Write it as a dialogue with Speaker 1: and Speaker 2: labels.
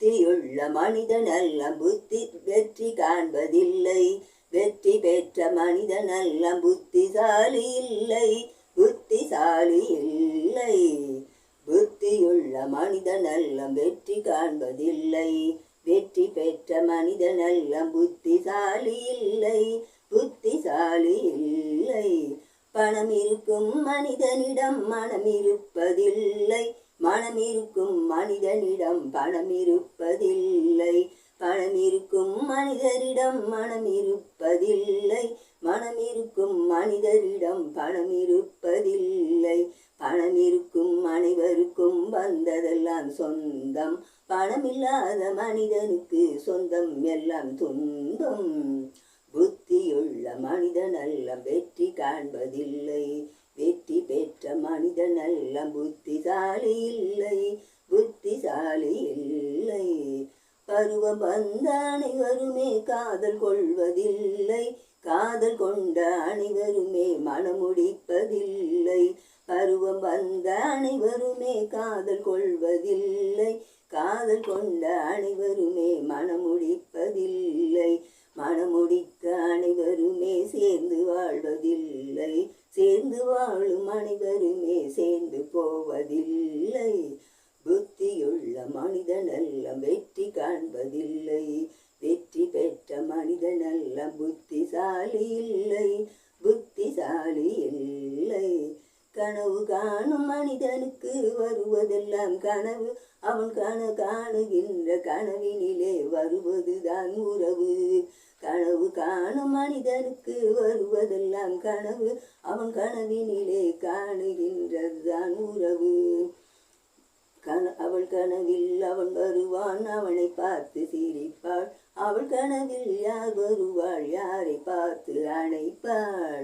Speaker 1: புத்தியுள்ள மனிதனெல்லாம் புத்தி வெற்றி காண்பதில்லை. வெற்றி பெற்ற மனிதனெல்லாம் புத்திசாலி இல்லை. புத்திசாலி இல்லை. புத்தியுள்ள மனிதனெல்லாம் வெற்றி காண்பதில்லை. வெற்றி பெற்ற மனிதனெல்லாம் புத்திசாலி இல்லை. புத்திசாலி இல்லை. பணம் இருக்கும் மனிதனிடம் மனம் இருப்பதில்லை. மனம் இருக்கும் மனிதனிடம் பணம் இருப்பதில்லை பணம் இருக்கும் மனிதரிடம் மனம் இருப்பதில்லை மனம் இருக்கும் மனிதரிடம் பணம் இருப்பதில்லை பணம் இருக்கும் அனைவருக்கும் வந்ததெல்லாம் சொந்தம். பணமில்லாத மனிதனுக்கு சொந்தம் எல்லாம் துன்பம். புத்தியுள்ள மனிதனெல்லாம் வெற்றி காண்பதில்லை. வெற்றி பெற்ற மனிதனெல்லாம் புத்திசாலி இல்லை புத்திசாலி இல்லை. பருவம் வந்த அனைவருமே காதல் கொள்வதில்லை காதல் கொண்ட அனைவருமே மனமுடிப்பதில்லை பருவம் வந்த அனைவருமே காதல் கொள்வதில்லை காதல் கொண்ட அனைவருமே மனமுடிப்பதில்லை மனமுடித்த அனைவருமே சேர்ந்து வாழ்வதில்லை. சேர்ந்து வாழும் அனைவருமே சேர்ந்து போவதில்லை. புத்தியுள்ள மனிதனெல்லாம் வெற்றி காண்பதில்லை. வெற்றி பெற்ற மனிதனெல்லாம் புத்திசாலி இல்லை. புத்திசாலி இல்லை. கனவு காணும் மனிதனுக்கு வருவதெல்லாம் கனவு. அவன் கன காணுகின்ற கனவினிலே வருவதுதான் உறவு. கன காணும் மனிதனுக்கு வருவதெல்லாம் கனவு. அவன் கனவினிலே காணுகின்றதுதான் உறவு. கன அவள் கனவில் அவன் வருவான் அவனை பார்த்து சிரிப்பாள். அவள் கனவில் யார் வருவாள் யாரை பார்த்து அணைப்பாள்?